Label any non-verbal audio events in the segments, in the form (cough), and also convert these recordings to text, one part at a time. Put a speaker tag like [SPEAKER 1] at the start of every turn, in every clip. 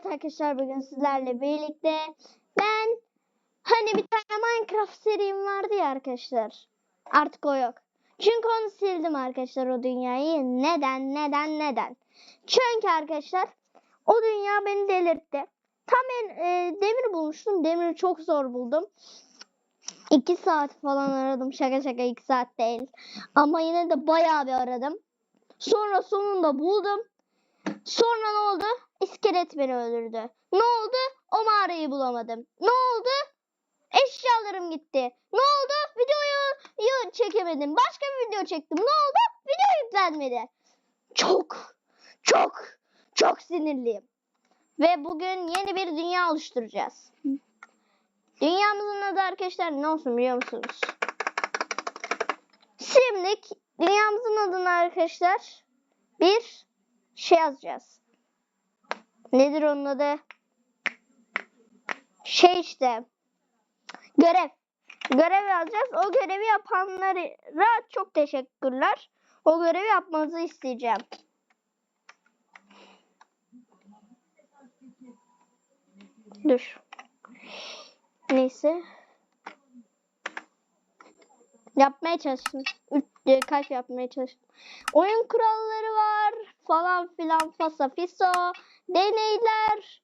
[SPEAKER 1] Evet arkadaşlar bugün sizlerle birlikte ben hani bir tane Minecraft serim vardı ya arkadaşlar. Artık o yok. Çünkü onu sildim arkadaşlar o dünyayı. Neden neden neden? Çünkü arkadaşlar o dünya beni delirtti. Tam ben e, demir bulmuştum. Demiri çok zor buldum. 2 saat falan aradım. Şaka şaka 2 saat değil. Ama yine de bayağı bir aradım. Sonra sonunda buldum. Sonra ne oldu? İskelet beni öldürdü. Ne oldu? O mağarayı bulamadım. Ne oldu? Eşyalarım gitti. Ne oldu? Videoyu yu- çekemedim. Başka bir video çektim. Ne oldu? Video yüklenmedi. Çok, çok, çok sinirliyim. Ve bugün yeni bir dünya oluşturacağız. Dünyamızın adı arkadaşlar ne olsun biliyor musunuz? Şimdi dünyamızın adını arkadaşlar bir şey yazacağız. Nedir onun adı? Şey işte. Görev. Görev yazacağız. O görevi yapanlara çok teşekkürler. O görevi yapmanızı isteyeceğim. Dur. Neyse. Yapmaya çalıştım. Üç, e, kaç yapmaya çalıştım. Oyun kuralları var. Falan filan fasafiso. Deneyler.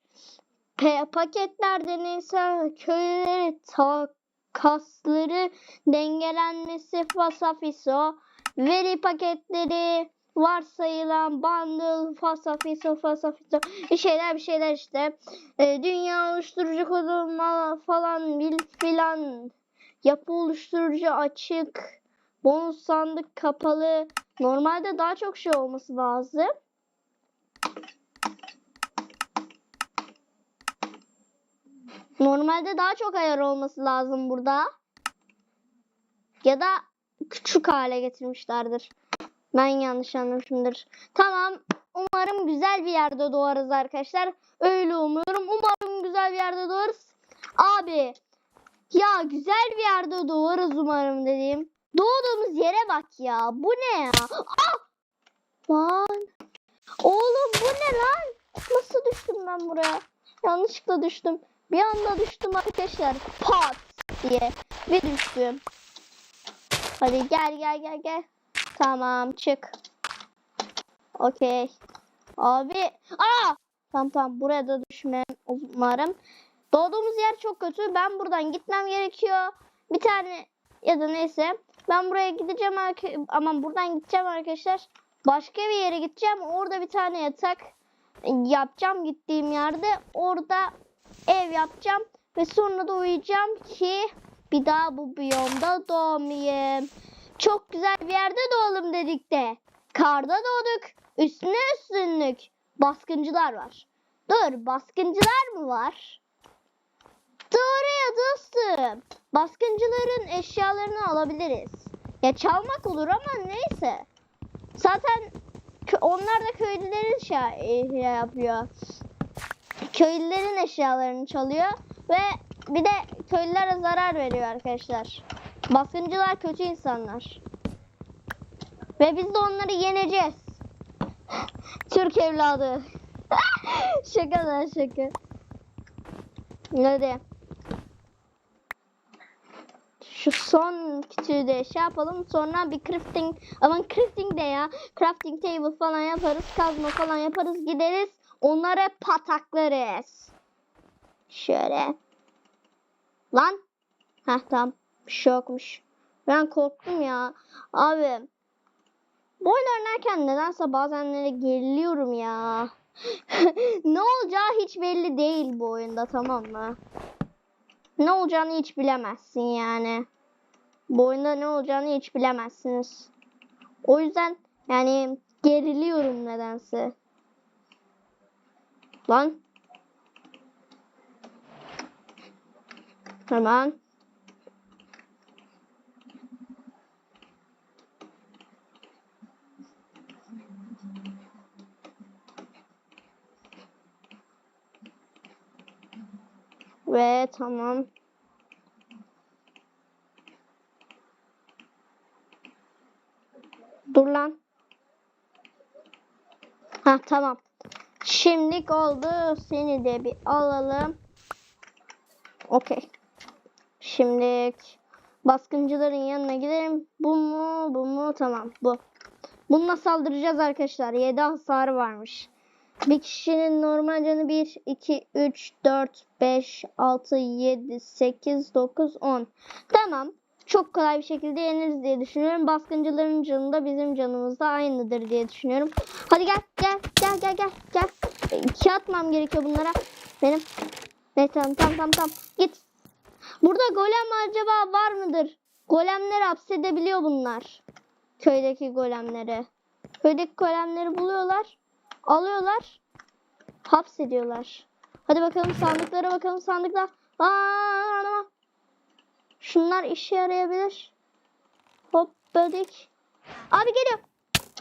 [SPEAKER 1] Paketler deneysel köyleri takasları dengelenmesi fasafiso. Veri paketleri varsayılan bundle fasafiso fasafiso bir şeyler bir şeyler işte. E, dünya oluşturucu kodu ma- falan bil filan yapı oluşturucu açık bonus sandık kapalı normalde daha çok şey olması lazım normalde daha çok ayar olması lazım burada ya da küçük hale getirmişlerdir ben yanlış anlamışımdır tamam umarım güzel bir yerde doğarız arkadaşlar öyle umuyorum umarım güzel bir yerde doğarız abi ya güzel bir yerde doğarız umarım dediğim. Doğduğumuz yere bak ya. Bu ne ya? Ah! Lan. Oğlum bu ne lan? Nasıl düştüm ben buraya? Yanlışlıkla düştüm. Bir anda düştüm arkadaşlar. Pat diye. Bir düştüm. Hadi gel gel gel gel. Tamam çık. Okey. Abi. Aa! Tamam tamam buraya da düşmem umarım. Doğduğumuz yer çok kötü. Ben buradan gitmem gerekiyor. Bir tane ya da neyse. Ben buraya gideceğim ama buradan gideceğim arkadaşlar. Başka bir yere gideceğim. Orada bir tane yatak yapacağım gittiğim yerde. Orada ev yapacağım ve sonra da uyuyacağım ki bir daha bu biyomda doğmayayım. Çok güzel bir yerde doğalım dedik de. Karda doğduk. Üstüne üstünlük. Baskıncılar var. Dur baskıncılar mı var? Doğru ya dostum. Baskıncıların eşyalarını alabiliriz. Ya çalmak olur ama neyse. Zaten onlar da köylülerin şey, şey yapıyor. Köylülerin eşyalarını çalıyor ve bir de köylülere zarar veriyor arkadaşlar. Baskıncılar kötü insanlar. Ve biz de onları yeneceğiz. (gasps) Türk evladı. (laughs) şaka lan şaka. Hadi. Şu son küçüğü de şey yapalım. Sonra bir crafting, aman crafting de ya. Crafting table falan yaparız. Kazma falan yaparız. Gideriz. Onları pataklarız. Şöyle. Lan. Heh tamam. Bir şey yokmuş. Ben korktum ya. Abi. Bu oyun oynarken nedense bazenleri geriliyorum ya. (laughs) ne olacağı hiç belli değil bu oyunda tamam mı? Ne olacağını hiç bilemezsin yani. Bu oyunda ne olacağını hiç bilemezsiniz. O yüzden yani geriliyorum nedense. Lan. Hemen. Ve tamam. Dur lan. Ha tamam. Şimdilik oldu. Seni de bir alalım. Okey. Şimdilik baskıncıların yanına gidelim. Bu mu? Bu mu? Tamam bu. Bununla saldıracağız arkadaşlar. 7 hasarı varmış. Bir kişinin normal canı 1, 2, 3, 4, 5, 6, 7, 8, 9, 10. Tamam. Çok kolay bir şekilde yeniriz diye düşünüyorum. Baskıncıların canı da bizim canımızda aynıdır diye düşünüyorum. Hadi gel gel gel gel gel gel. İki atmam gerekiyor bunlara. Benim. Ne tamam tamam tamam tamam. Git. Burada golem acaba var mıdır? Golemleri hapsedebiliyor bunlar. Köydeki golemleri. Köydeki golemleri buluyorlar. Alıyorlar. Hapsediyorlar. Hadi bakalım sandıklara bakalım sandıklar. Aa. Şunlar işe yarayabilir. Hop bödek. Abi geliyor.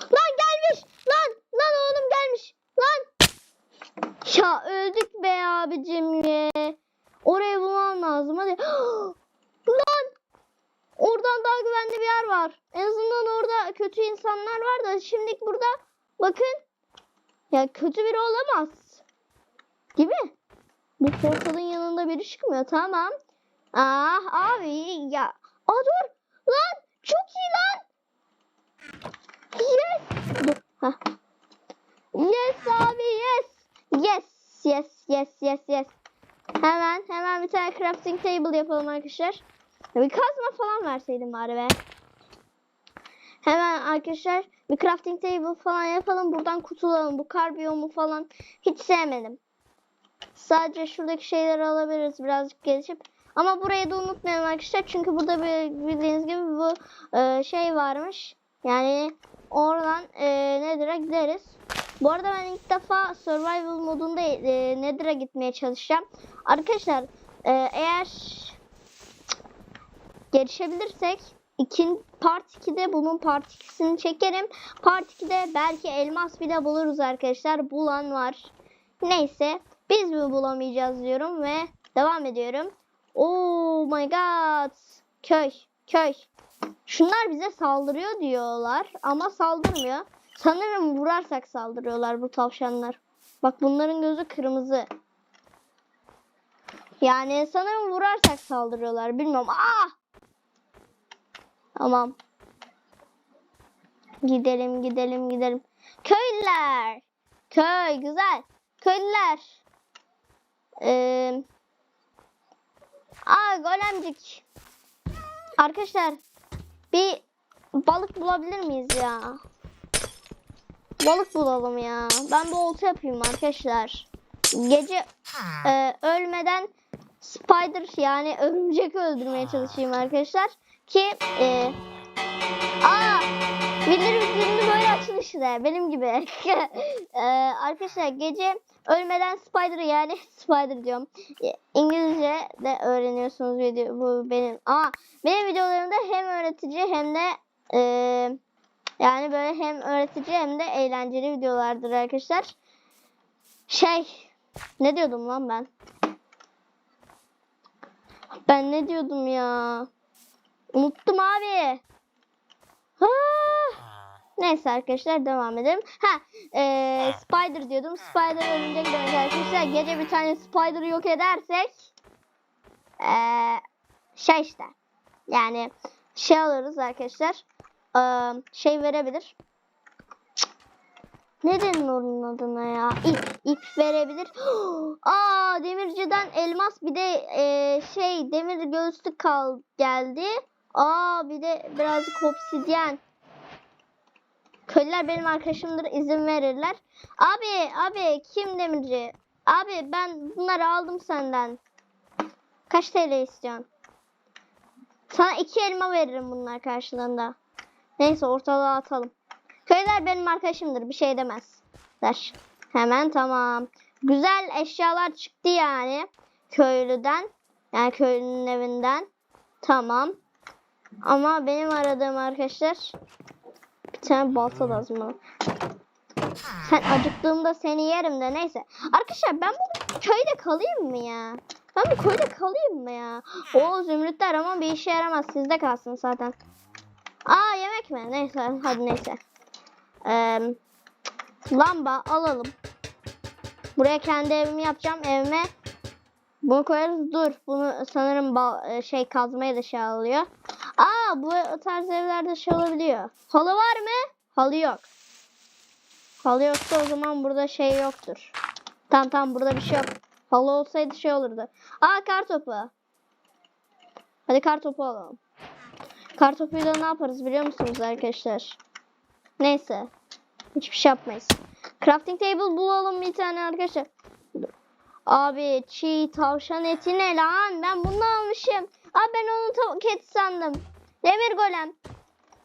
[SPEAKER 1] Lan gelmiş. Lan lan oğlum gelmiş. Lan. Ya öldük be abicim ye. Orayı bulmam lazım hadi. (gasps) Lan. Oradan daha güvenli bir yer var. En azından orada kötü insanlar var da şimdilik burada bakın. Ya kötü biri olamaz. Değil mi? Bu portalın yanında biri çıkmıyor. Tamam. Ah abi ya. Aa dur. Lan çok iyi lan. Yes. Yes abi yes. Yes. Yes yes yes yes. Hemen hemen bir tane crafting table yapalım arkadaşlar. Bir kazma falan verseydim bari be. Hemen arkadaşlar bir crafting table falan yapalım. Buradan kurtulalım. Bu kar biyomu falan hiç sevmedim. Sadece şuradaki şeyleri alabiliriz birazcık gelişip. Ama burayı da unutmayalım arkadaşlar. Çünkü burada bildiğiniz gibi bu e, şey varmış. Yani oradan e, Nether'a gideriz. Bu arada ben ilk defa survival modunda e, Nether'a gitmeye çalışacağım. Arkadaşlar e, eğer gelişebilirsek ikin part 2'de bunun part 2'sini çekerim. Part 2'de belki elmas bile buluruz arkadaşlar. Bulan var. Neyse biz mi bulamayacağız diyorum ve devam ediyorum. Oh my god. Köy, köy. Şunlar bize saldırıyor diyorlar ama saldırmıyor. Sanırım vurarsak saldırıyorlar bu tavşanlar. Bak bunların gözü kırmızı. Yani sanırım vurarsak saldırıyorlar. Bilmiyorum. Ah! Tamam. Gidelim, gidelim, gidelim. Köylüler. Köy, güzel. Köylüler. Ee, aa, golemcik. Arkadaşlar, bir balık bulabilir miyiz ya? Balık bulalım ya. Ben bir olta yapayım arkadaşlar. Gece e, ölmeden spider yani örümcek öldürmeye çalışayım arkadaşlar. Ki e, aa bildirim zilini böyle açın işte benim gibi. (laughs) E, arkadaşlar gece ölmeden spider yani (laughs) spider diyorum. E, İngilizce de öğreniyorsunuz video bu benim. Aa benim videolarımda hem öğretici hem de e, yani böyle hem öğretici hem de eğlenceli videolardır arkadaşlar. Şey ne diyordum lan ben? Ben ne diyordum ya? Unuttum abi. Ha. Neyse arkadaşlar devam edelim. Ha, e, spider diyordum. Spider örümcek demek arkadaşlar. Gece bir tane spider yok edersek e, şey işte. Yani şey alırız arkadaşlar. Şey verebilir. Ne denir onun adına ya? İp, ip verebilir. (gasps) Aa demirciden elmas bir de e, şey demir göğüslük kal geldi. Aa bir de birazcık obsidyen. Köylüler benim arkadaşımdır izin verirler. Abi abi kim demirci? Abi ben bunları aldım senden. Kaç TL istiyorsun? Sana iki elma veririm bunlar karşılığında. Neyse ortalığa atalım. Köylüler benim arkadaşımdır bir şey demez. Der. Hemen tamam. Güzel eşyalar çıktı yani. Köylüden. Yani köylünün evinden. Tamam. Ama benim aradığım arkadaşlar bir tane balta lazım bana. Sen acıktığımda seni yerim de neyse. Arkadaşlar ben bu köyde kalayım mı ya? Ben bu köyde kalayım mı ya? O zümrütler ama bir işe yaramaz. Sizde kalsın zaten. Aa yemek mi? Neyse hadi neyse. Ee, lamba alalım. Buraya kendi evimi yapacağım. Evime bunu koyarız. Dur. Bunu sanırım e, şey kazmaya da şey alıyor. Aa bu tarz evlerde şey olabiliyor. Halı var mı? Halı yok. Halı yoksa o zaman burada şey yoktur. Tamam tamam burada bir şey yok. Halı olsaydı şey olurdu. Aa kar topu. Hadi kar topu alalım. Kar topuyla ne yaparız biliyor musunuz arkadaşlar? Neyse. Hiçbir şey yapmayız. Crafting table bulalım bir tane arkadaşlar. Abi çiğ tavşan eti ne lan? Ben bunu almışım. Abi ben onu tavuk eti sandım. Demir golem.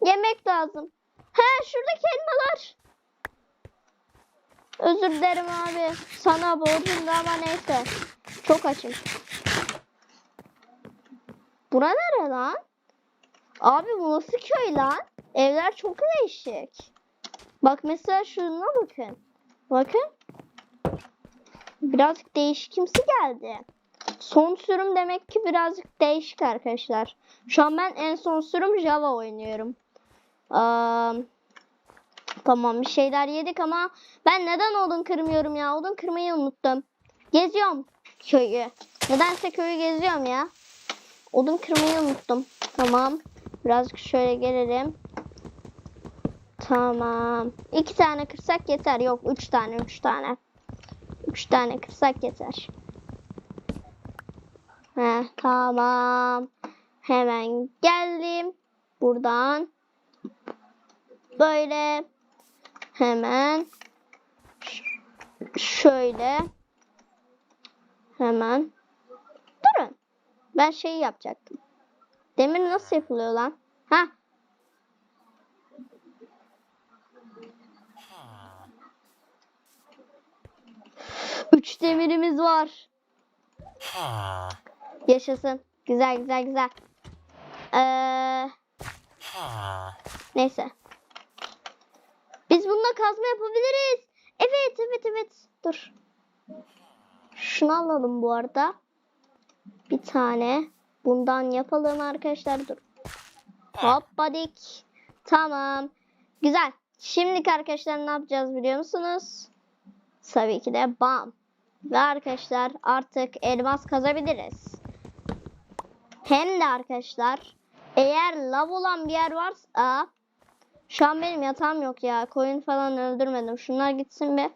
[SPEAKER 1] Yemek lazım. He şuradaki elmalar. Özür dilerim abi. Sana borcum da ama neyse. Çok açım. Bura nere lan? Abi bu nasıl köy lan? Evler çok değişik. Bak mesela şuna bakın. Bakın. Birazcık değişikimsi geldi. Son sürüm demek ki birazcık değişik arkadaşlar. Şu an ben en son sürüm Java oynuyorum. Aa, tamam bir şeyler yedik ama ben neden odun kırmıyorum ya? Odun kırmayı unuttum. Geziyorum köyü. Nedense köyü geziyorum ya. Odun kırmayı unuttum. Tamam. Birazcık şöyle gelelim. Tamam. İki tane kırsak yeter. Yok üç tane üç tane. Üç tane kırsak yeter. Heh, tamam. Hemen geldim. Buradan. Böyle. Hemen. Şöyle. Hemen. Durun. Ben şey yapacaktım. Demir nasıl yapılıyor lan? Ha? Üç demirimiz var. Yaşasın. Güzel güzel güzel. Ee, neyse. Biz bununla kazma yapabiliriz. Evet evet evet. Dur. Şunu alalım bu arada. Bir tane. Bundan yapalım arkadaşlar. Dur. Hoppadik. Tamam. Güzel. Şimdi arkadaşlar ne yapacağız biliyor musunuz? Tabii ki de bam. Ve arkadaşlar artık elmas kazabiliriz. Hem de arkadaşlar eğer lav olan bir yer varsa şu an benim yatağım yok ya. Koyun falan öldürmedim. Şunlar gitsin bir.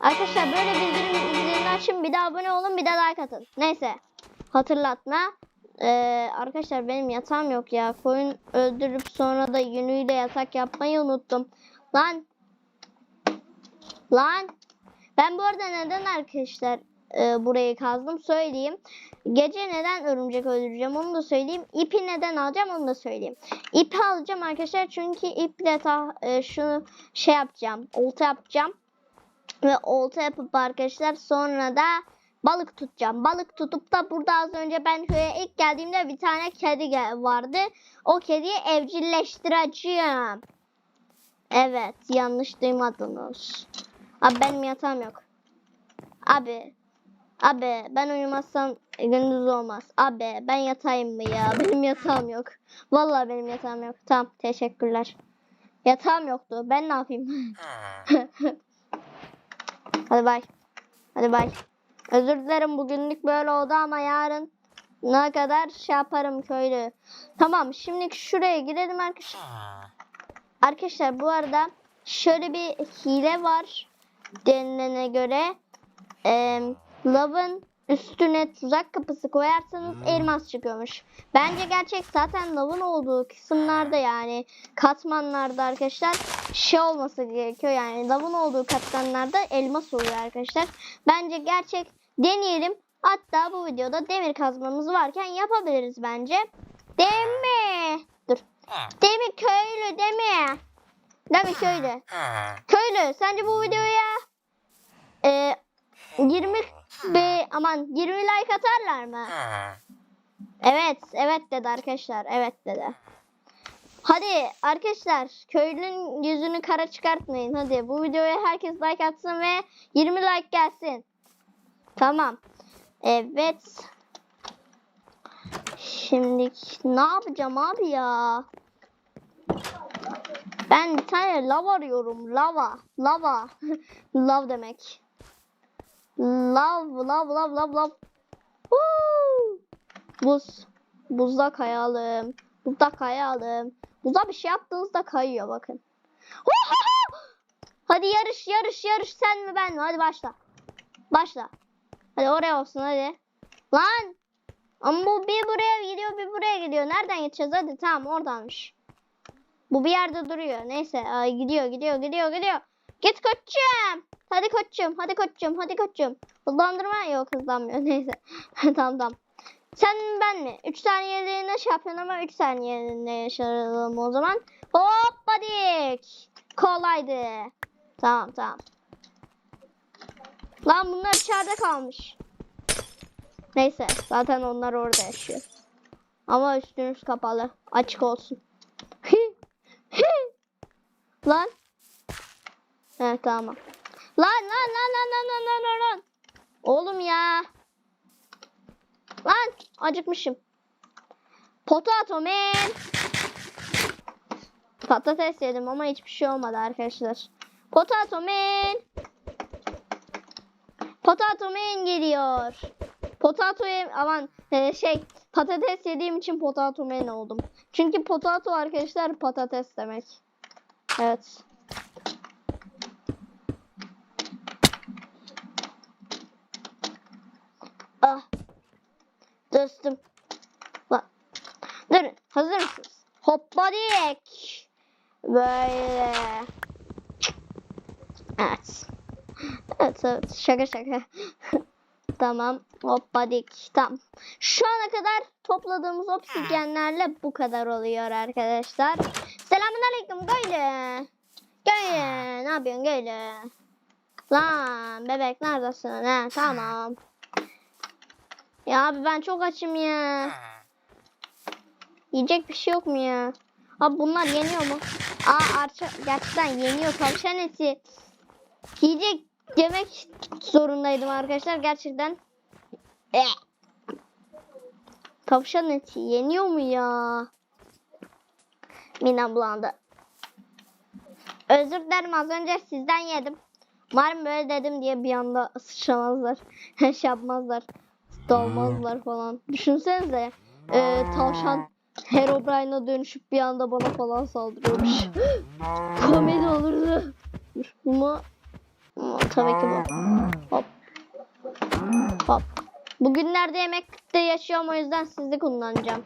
[SPEAKER 1] Arkadaşlar böyle bildirim zilini açın. Bir de abone olun. Bir de like atın. Neyse. Hatırlatma. Ee, arkadaşlar benim yatağım yok ya. Koyun öldürüp sonra da yünüyle yatak yapmayı unuttum. Lan. Lan. Ben bu arada neden arkadaşlar e, burayı kazdım söyleyeyim. Gece neden örümcek öldüreceğim onu da söyleyeyim. İpi neden alacağım onu da söyleyeyim. İpi alacağım arkadaşlar çünkü iple ta, e, şunu şey yapacağım. Olta yapacağım. Ve olta yapıp arkadaşlar sonra da balık tutacağım. Balık tutup da burada az önce ben köye ilk geldiğimde bir tane kedi vardı. O kediyi evcilleştireceğim. Evet yanlış duymadınız. Abi benim yatağım yok. Abi. Abi ben uyumazsam gündüz olmaz. Abi ben yatayım mı ya? Benim yatağım yok. Vallahi benim yatağım yok. Tamam teşekkürler. Yatağım yoktu. Ben ne yapayım? (laughs) Hadi bay. Hadi bay. Özür dilerim bugünlük böyle oldu ama yarın ne kadar şey yaparım köylü. Tamam şimdi şuraya girelim arkadaşlar. Arkadaşlar bu arada şöyle bir hile var denilene göre. Ee, lavın üstüne tuzak kapısı koyarsanız elmas çıkıyormuş. Bence gerçek zaten lavın olduğu kısımlarda yani katmanlarda arkadaşlar şey olması gerekiyor. Yani lavın olduğu katmanlarda elmas oluyor arkadaşlar. Bence gerçek deneyelim. Hatta bu videoda demir kazmamız varken yapabiliriz bence. Değil mi? Dur. Değil mi köylü değil mi? Değil mi köylü? Köylü sence bu videoya e, 20 be, aman 20 like atarlar mı? Evet, evet dedi arkadaşlar. Evet dedi. Hadi arkadaşlar köylünün yüzünü kara çıkartmayın. Hadi bu videoya herkes like atsın ve 20 like gelsin. Tamam. Evet. Şimdi ne yapacağım abi ya? Ben bir tane lav arıyorum. Lava. Lava. (laughs) Lav demek. Love, love, love, love, love. Woo! Buz. Buzda kayalım. Buzda kayalım. Buzda bir şey yaptığınızda kayıyor bakın. Hadi yarış, yarış, yarış. Sen mi ben mi? Hadi başla. Başla. Hadi oraya olsun hadi. Lan! Ama bu bir buraya gidiyor, bir buraya gidiyor. Nereden gideceğiz? Hadi tamam oradanmış. Bu bir yerde duruyor. Neyse ay, gidiyor, gidiyor, gidiyor, gidiyor. Git koçum. Hadi koçum, hadi koçum, hadi koçum. Hızlandırma yok hızlanmıyor. (laughs) Neyse. (laughs) tamam tamam. Sen ben mi? 3 saniyeliğine şey yapıyorsun ama 3 saniyeliğine yaşayalım o zaman. Hoppadik. Kolaydı. Tamam tamam. Lan bunlar içeride kalmış. Neyse zaten onlar orada yaşıyor. Ama üstünüz kapalı. Açık olsun. lan. Evet tamam. Lan lan lan lan lan lan lan lan. Oğlum ya. Lan acıkmışım. Potato man. Patates yedim ama hiçbir şey olmadı arkadaşlar. Potato man. Potato man geliyor. Potato aman e, şey patates yediğim için potato man oldum. Çünkü potato arkadaşlar patates demek. Evet. Ah. Dostum. Bak. Durun. Hazır mısınız? Hoppadik. Böyle. Evet. Evet evet. Şaka şaka. (laughs) tamam. Hoppadik. Tamam. Şu ana kadar topladığımız oksijenlerle bu kadar oluyor arkadaşlar. Selamünaleyküm. Böyle. Böyle. Ne yapıyorsun? Böyle. Lan bebek neredesin? He, tamam. Ya abi ben çok açım ya. Yiyecek bir şey yok mu ya? Abi bunlar yeniyor mu? Aa arça gerçekten yeniyor tavşan eti. Yiyecek yemek zorundaydım arkadaşlar gerçekten. Eh. Tavşan eti yeniyor mu ya? Midem bulandı. Özür dilerim az önce sizden yedim. Umarım böyle dedim diye bir anda sıçramazlar. (laughs) şey yapmazlar. Dalmazlar falan. Düşünsenize. E, tavşan Herobrine'a dönüşüp bir anda bana falan saldırıyormuş. (gasps) Komedi olurdu. Bu mu? Tabii ki bu. Hop. Hop. Bugünlerde yemekte yaşıyorum o yüzden sizi kullanacağım.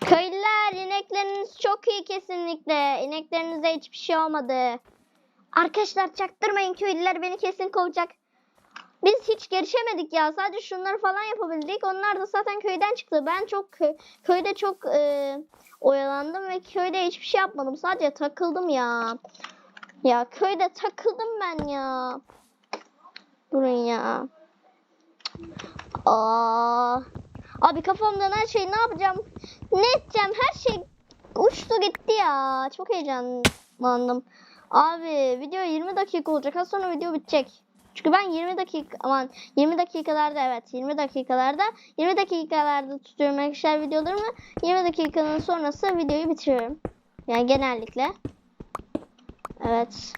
[SPEAKER 1] Köylüler inekleriniz çok iyi kesinlikle. İneklerinize hiçbir şey olmadı. Arkadaşlar çaktırmayın köylüler beni kesin kovacak. Biz hiç gelişemedik ya. Sadece şunları falan yapabildik. Onlar da zaten köyden çıktı. Ben çok kö- köyde çok e, oyalandım ve köyde hiçbir şey yapmadım. Sadece takıldım ya. Ya köyde takıldım ben ya. Durun ya. Aa. Abi kafamdan her şey ne yapacağım? Ne edeceğim? Her şey uçtu gitti ya. Çok heyecanlandım. Abi video 20 dakika olacak. Az sonra video bitecek. Çünkü ben 20 dakika aman 20 dakikalarda evet 20 dakikalarda 20 dakikalarda tutuyorum arkadaşlar videolarımı. 20 dakikanın sonrası videoyu bitiriyorum. Yani genellikle. Evet.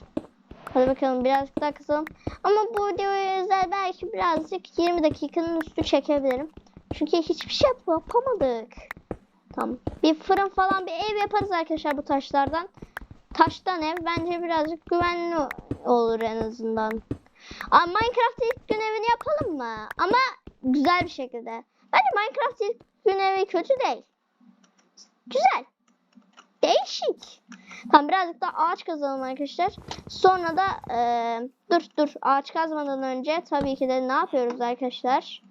[SPEAKER 1] Hadi bakalım birazcık daha kısalım. Ama bu videoya özel belki birazcık 20 dakikanın üstü çekebilirim. Çünkü hiçbir şey yap- yapamadık. Tamam. Bir fırın falan bir ev yaparız arkadaşlar bu taşlardan. Taştan ev bence birazcık güvenli olur en azından. Aa, Minecraft ilk gün evini yapalım mı? Ama güzel bir şekilde. Bence Minecraft ilk gün evi kötü değil. Güzel. Değişik. Tamam birazcık da ağaç kazalım arkadaşlar. Sonra da eee, dur dur ağaç kazmadan önce tabii ki de ne yapıyoruz arkadaşlar?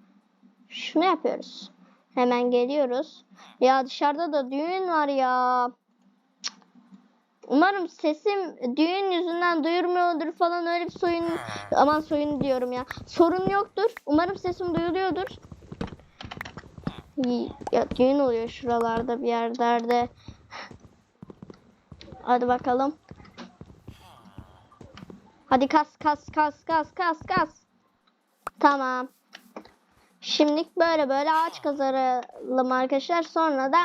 [SPEAKER 1] Şunu yapıyoruz. Hemen geliyoruz. Ya dışarıda da düğün var ya. Umarım sesim düğün yüzünden duyurmuyordur falan öyle bir soyun aman soyun diyorum ya. Sorun yoktur. Umarım sesim duyuluyordur. Ya düğün oluyor şuralarda bir yerlerde. Hadi bakalım. Hadi kas kas kas kas kas kas. Tamam. Şimdilik böyle böyle ağaç kazaralım arkadaşlar. Sonra da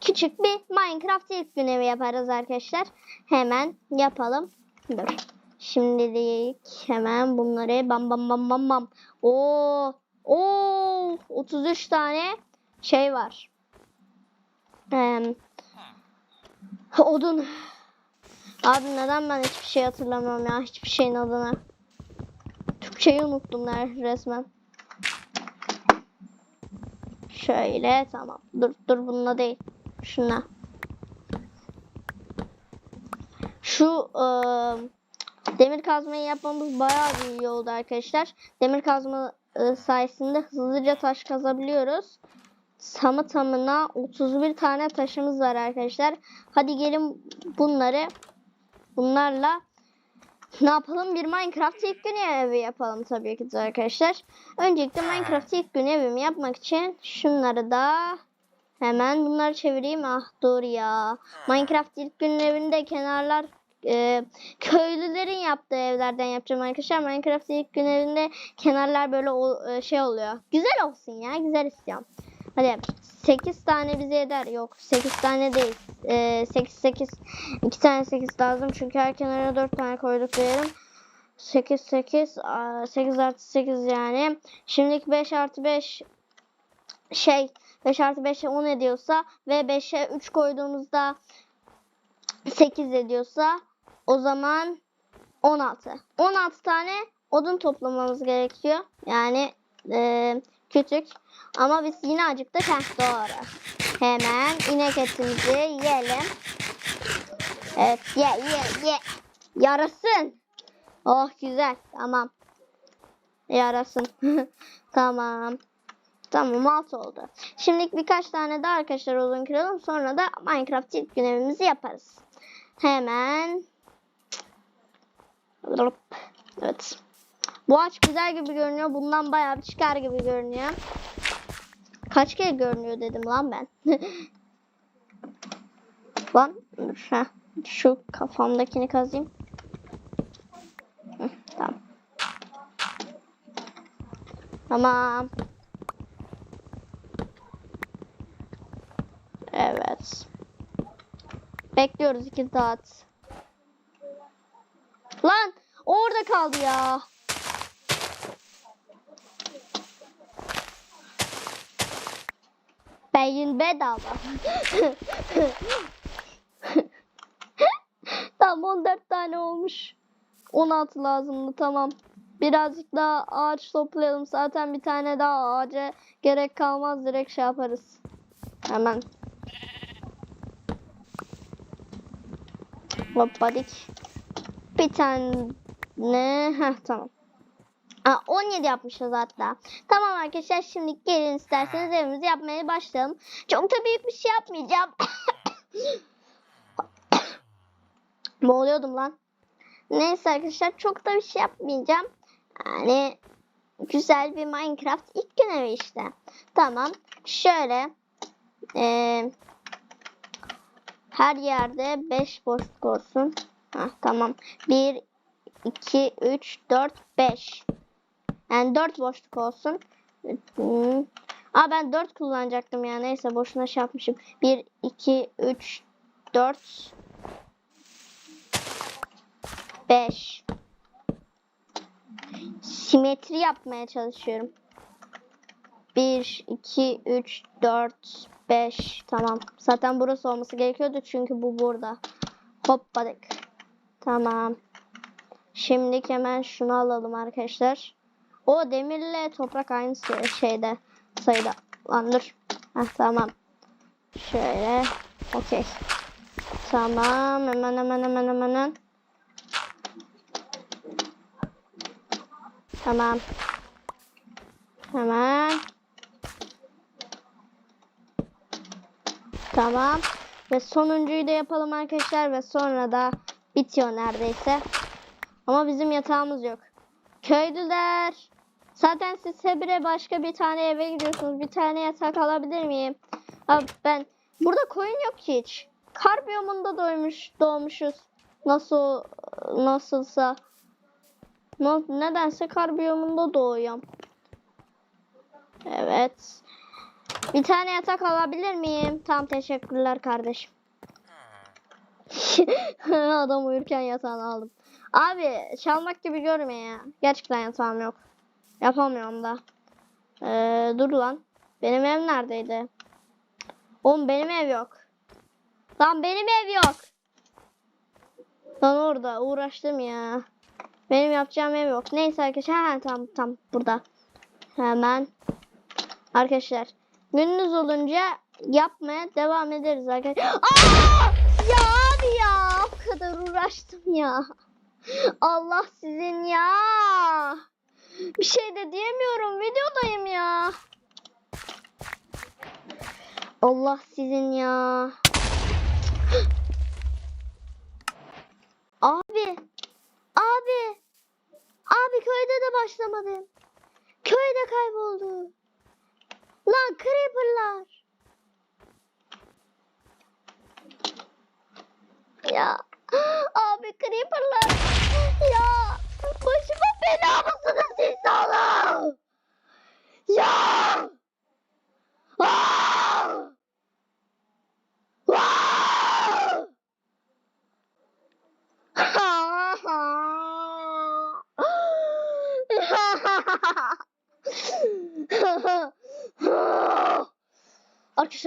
[SPEAKER 1] küçük bir Minecraft ilk gün yaparız arkadaşlar. Hemen yapalım. Dur. Şimdilik hemen bunları bam bam bam bam bam. Oo, oo 33 tane şey var. Em, (laughs) odun. Abi neden ben hiçbir şey hatırlamıyorum ya hiçbir şeyin adını. Türkçeyi unuttum resmen. Şöyle tamam. Dur dur bununla değil. Şuna. Şu ıı, demir kazmayı yapmamız bayağı bir iyi oldu arkadaşlar. Demir kazma ıı, sayesinde hızlıca taş kazabiliyoruz. Tamı tamına 31 tane taşımız var arkadaşlar. Hadi gelin bunları bunlarla ne yapalım? Bir Minecraft ilk gün evi yapalım tabii ki de arkadaşlar. Öncelikle Minecraft ilk gün evimi yapmak için şunları da hemen bunları çevireyim. Ah dur ya. Minecraft ilk gün evinde kenarlar e, köylülerin yaptığı evlerden yapacağım arkadaşlar. Minecraft ilk gün evinde kenarlar böyle o- e, şey oluyor. Güzel olsun ya. Güzel istiyorum. Hadi 8 tane bize yeter. Yok 8 tane değil. Ee, 8 8 2 tane 8 lazım. Çünkü her kenara 4 tane koyduk diyelim. 8 8 aa, 8 artı 8 yani. Şimdiki 5 artı 5 şey 5 artı 5'e 10 ediyorsa ve 5'e 3 koyduğumuzda 8 ediyorsa o zaman 16. 16 tane odun toplamamız gerekiyor. Yani e, küçük. Ama biz yine acıktık. Heh, doğru. Hemen inek etimizi yiyelim. Evet ye ye ye. Yarasın. Oh güzel. Tamam. Yarasın. (laughs) tamam. Tamam alt oldu. Şimdi birkaç tane daha arkadaşlar odun kıralım. Sonra da Minecraft ilk gün evimizi yaparız. Hemen. Evet. Bu ağaç güzel gibi görünüyor. Bundan bayağı bir çıkar gibi görünüyor. Kaç kere görünüyor dedim lan ben. (laughs) lan heh. şu kafamdakini kazayım. Hı, tamam. Tamam. Evet. Bekliyoruz iki saat. Lan orada kaldı ya. Beyin bedava. (laughs) tamam 14 tane olmuş. 16 lazımdı tamam. Birazcık daha ağaç toplayalım. Zaten bir tane daha ağaca gerek kalmaz. Direkt şey yaparız. Hemen. Hoppadik. Bir tane. Heh tamam. Aa, 17 yapmışız hatta. Tamam arkadaşlar şimdi gelin isterseniz evimizi yapmaya başlayalım. Çok da büyük bir şey yapmayacağım. (coughs) Boğuluyordum lan. Neyse arkadaşlar çok da bir şey yapmayacağım. Yani güzel bir Minecraft ilk gün evi işte. Tamam. Şöyle eee, her yerde 5 boşluk olsun. Hah, tamam. 1 2 3 4 5. Yani 4 boşluk olsun. Aa ben 4 kullanacaktım ya. Neyse boşuna şey yapmışım. 1 2 3 4 5 Simetri yapmaya çalışıyorum. 1 2 3 4 5 Tamam. Zaten burası olması gerekiyordu çünkü bu burada. Hoppadık. Tamam. Şimdi hemen şunu alalım arkadaşlar. O demirle toprak aynı şey- şeyde sayıda. Lan. Heh, tamam. Şöyle. Okey. Tamam. Hemen hemen hemen. hemen. Tamam. Hemen. Tamam. Ve sonuncuyu da yapalım arkadaşlar ve sonra da bitiyor neredeyse. Ama bizim yatağımız yok. Köylüler. Zaten siz hebire başka bir tane eve gidiyorsunuz. Bir tane yatak alabilir miyim? Abi ben burada koyun yok ki hiç. Kar biyomunda doymuş, doğmuşuz. Nasıl nasılsa. Na- Nedense kar biyomunda doğuyorum. Evet. Bir tane yatak alabilir miyim? Tamam teşekkürler kardeşim. (laughs) Adam uyurken yatağını aldım. Abi çalmak gibi görme ya. Gerçekten yatağım yok. Yapamıyorum da. Ee, dur lan. Benim ev neredeydi? Oğlum benim ev yok. Lan benim ev yok. Lan orada uğraştım ya. Benim yapacağım ev yok. Neyse arkadaşlar. Ha, tamam tamam burada. Hemen. Arkadaşlar. Gününüz olunca yapmaya devam ederiz arkadaşlar. Ya abi ya. O kadar uğraştım ya. Allah sizin ya. Bir şey de diyemiyorum. Videodayım ya. Allah sizin ya. (gasps) Abi. Abi. Abi köyde de başlamadım. Köyde kayboldu. Lan creeperlar. Ya. (gasps) Abi creeperlar. Ya. Başıma bela mısınız siz oğlum? Ya. Aa! Aa!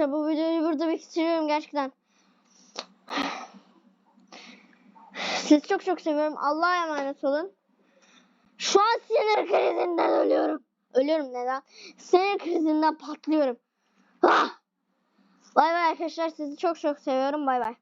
[SPEAKER 1] Arkadaşlar bu videoyu burada bitiriyorum gerçekten. Sizi çok çok seviyorum. Allah'a emanet olun. Şu an sinir krizinden ölüyorum. Ölüyorum neden? Sinir krizinden patlıyorum. Ah! Bay bay arkadaşlar sizi çok çok seviyorum. Bay bay.